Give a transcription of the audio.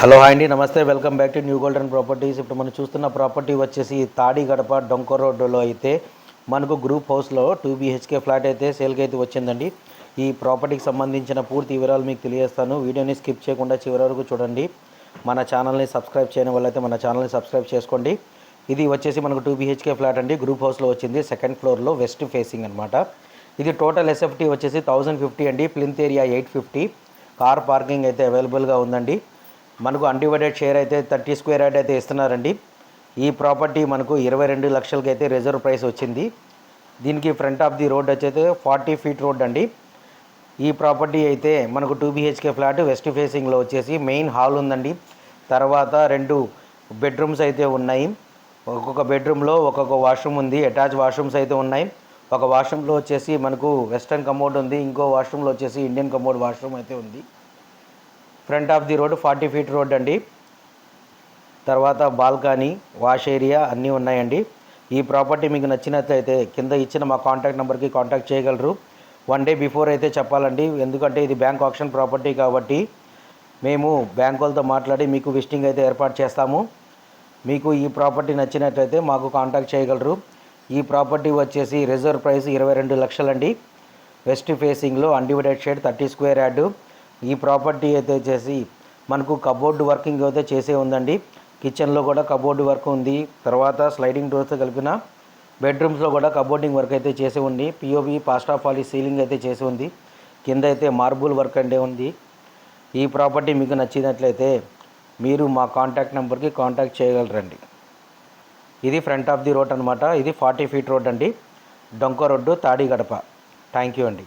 Hello hi అండి నమస్తే. Welcome back to new golden properties. ఇప్పుడు మనం చూస్తున్న ప్రాపర్టీ వచ్చేసి తాడి గడప డొంక రోడ్డులో అయితే మనకు గ్రూప్ హౌస్లో టూ బీహెచ్కే ఫ్లాట్ అయితే సేల్కి అయితే వచ్చిందండి. ఈ ప్రాపర్టీకి సంబంధించిన పూర్తి వివరాలు మీకు తెలియజేస్తాను. వీడియోని స్కిప్ చేయకుండా చివరి వరకు చూడండి. మన ఛానల్ని సబ్స్క్రైబ్ చేయని వాళ్ళైతే మన ఛానల్ని సబ్స్క్రైబ్ చేసుకోండి. ఇది వచ్చేసి మనకు టూ బీహెచ్కే ఫ్లాట్ అండి. గ్రూప్ హౌస్లో వచ్చింది. సెకండ్ ఫ్లోర్లో వెస్ట్ ఫేసింగ్ అనమాట ఇది టోటల్ ఎస్ఎఫ్టీ వచ్చేసి థౌజండ్ ఫిఫ్టీ అండి. Plinth area eight fifty. Car parking అయితే అవైలబుల్గా ఉందండి. మనకు అన్డివైడెడ్ షేర్ అయితే థర్టీ స్క్వేర్ యార్డ్ అయితే ఇస్తున్నారండి. ఈ ప్రాపర్టీ మనకు ఇరవై రెండు లక్షలకి అయితే రిజర్వ్ ప్రైస్ వచ్చింది. దీనికి ఫ్రంట్ ఆఫ్ ది రోడ్ వచ్చైతే ఫార్టీ ఫీట్ రోడ్ అండి. ఈ ప్రాపర్టీ అయితే మనకు టూ బీహెచ్కే ఫ్లాట్ వెస్ట్ ఫేసింగ్లో వచ్చేసి మెయిన్ హాల్ ఉందండి. తర్వాత రెండు బెడ్రూమ్స్ అయితే ఉన్నాయి. ఒక్కొక్క బెడ్రూమ్లో ఒక్కొక్క వాష్రూమ్ ఉంది అటాచ్ వాష్రూమ్స్ అయితే ఉన్నాయి. ఒక వాష్రూమ్లో వచ్చేసి మనకు వెస్ట్రన్ కమోడ్ ఉంది ఇంకో వాష్రూమ్లో వచ్చేసి ఇండియన్ కమోడ్ వాష్రూమ్ అయితే ఉంది. Front of the road forty feet road అండి. తర్వాత బాల్కనీ వాష్ ఏరియా అన్నీ ఉన్నాయండి. ఈ ప్రాపర్టీ మీకు నచ్చినట్లయితే కింద ఇచ్చిన మా కాంటాక్ట్ నెంబర్కి కాంటాక్ట్ చేయగలరు. వన్ డే బిఫోర్ అయితే చెప్పాలండి. ఎందుకంటే ఇది బ్యాంక్ ఆప్షన్ ప్రాపర్టీ కాబట్టి మేము బ్యాంక్ వాళ్ళతో మాట్లాడి మీకు విజిటింగ్ అయితే ఏర్పాటు చేస్తాము. మీకు ఈ ప్రాపర్టీ నచ్చినట్లయితే మాకు కాంటాక్ట్ చేయగలరు. ఈ ప్రాపర్టీ వచ్చేసి రిజర్వ్ ప్రైస్ ఇరవై రెండు లక్షలండి. వెస్ట్ ఫేసింగ్లో undivided share thirty square yard. ఈ ప్రాపర్టీ అయితే వచ్చేసి మనకు కబోర్డ్ వర్కింగ్ అయితే చేసే ఉందండి. కిచెన్లో కూడా కబోర్డ్ వర్క్ ఉంది. తర్వాత స్లైడింగ్ డోర్స్ కలిపిన బెడ్రూమ్స్లో కూడా కబోర్డింగ్ వర్క్ అయితే చేసి ఉంది. POB past of all ceiling అయితే చేసి ఉంది. కింద అయితే మార్బుల్ వర్క్ అంటే ఉంది. ఈ ప్రాపర్టీ మీకు నచ్చినట్లయితే మీరు మా కాంటాక్ట్ నెంబర్కి కాంటాక్ట్ చేయగలరండి. ఇది ఫ్రంట్ ఆఫ్ ది రోడ్ అనమాట ఇది ఫార్టీ ఫీట్ రోడ్ అండి. డొంక రోడ్డు తాడిగడప. థ్యాంక్ యూ అండి.